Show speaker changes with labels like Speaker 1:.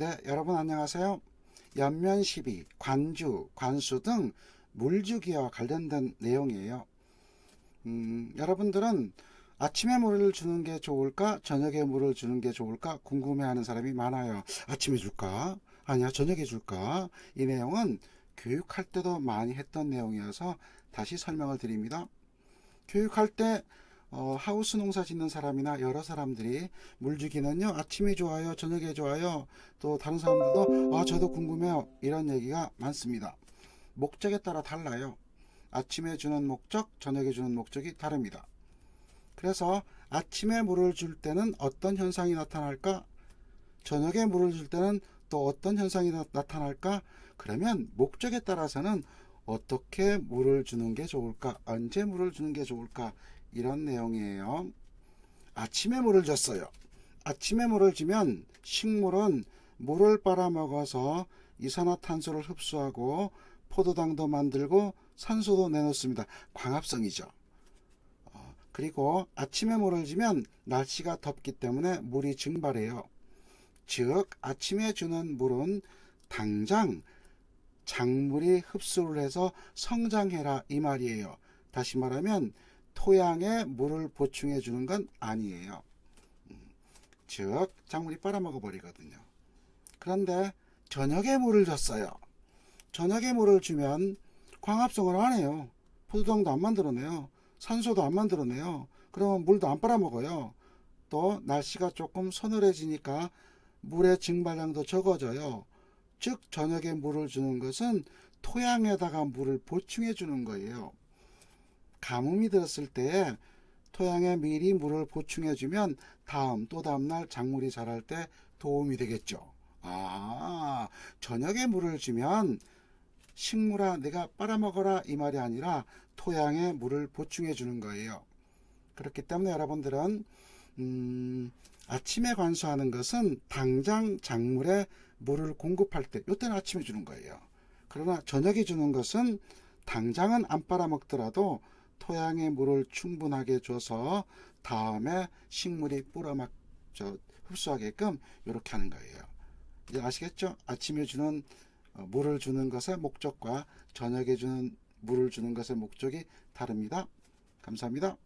Speaker 1: 네, 여러분 안녕하세요. 연면 시비, 관주, 관수 등 물주기와 관련된 내용이에요. 음, 여러분들은 아침에 물을 주는 게 좋을까? 저녁에 물을 주는 게 좋을까? 궁금해하는 사람이 많아요. 아침에 줄까? 아니야, 저녁에 줄까? 이 내용은 교육할 때도 많이 했던 내용이어서 다시 설명을 드립니다. 교육할 때 어, 하우스 농사 짓는 사람이나 여러 사람들이 물 주기는요 아침이 좋아요 저녁에 좋아요 또 다른 사람들도 아 저도 궁금해요 이런 얘기가 많습니다. 목적에 따라 달라요. 아침에 주는 목적 저녁에 주는 목적이 다릅니다. 그래서 아침에 물을 줄 때는 어떤 현상이 나타날까? 저녁에 물을 줄 때는 또 어떤 현상이 나, 나타날까? 그러면 목적에 따라서는 어떻게 물을 주는 게 좋을까? 언제 물을 주는 게 좋을까 이런 내용이에요. 아침에 물을 줬어요. 아침에 물을 주면 식물은 물을 빨아먹어서 이산화탄소를 흡수하고 포도당도 만들고 산소도 내놓습니다. 광합성이죠. 어, 그리고 아침에 물을 주면 날씨가 덥기 때문에 물이 증발해요. 즉 아침에 주는 물은 당장 작물이 흡수를 해서 성장해라 이 말이에요. 다시 말하면 토양에 물을 보충해 주는 건 아니에요. 음, 즉 작물이 빨아먹어 버리거든요. 그런데 저녁에 물을 줬어요. 저녁에 물을 주면 광합성을 안 해요. 포도당도 안 만들어내요. 산소도 안 만들어내요. 그러면 물도 안 빨아먹어요. 또 날씨가 조금 서늘해지니까 물의 증발량도 적어져요. 즉 저녁에 물을 주는 것은 토양에다가 물을 보충해 주는 거예요. 가뭄이 들었을 때 토양에 미리 물을 보충해 주면 다음 또 다음 날 작물이 자랄 때 도움이 되겠죠. 아, 저녁에 물을 주면 식물아 내가 빨아먹어라 이 말이 아니라 토양에 물을 보충해 주는 거예요. 그렇기 때문에 여러분들은 음, 아침에 관수하는 것은 당장 작물에 물을 공급할 때 이때는 아침에 주는 거예요. 그러나 저녁에 주는 것은 당장은 안 빨아먹더라도 토양에 물을 충분하게 줘서 다음에 식물이 뿌려막 저 흡수하게끔 이렇게 하는 거예요. 이제 아시겠죠? 아침에 주는 어, 물을 주는 것의 목적과 저녁에 주는 물을 주는 것의 목적이 다릅니다. 감사합니다.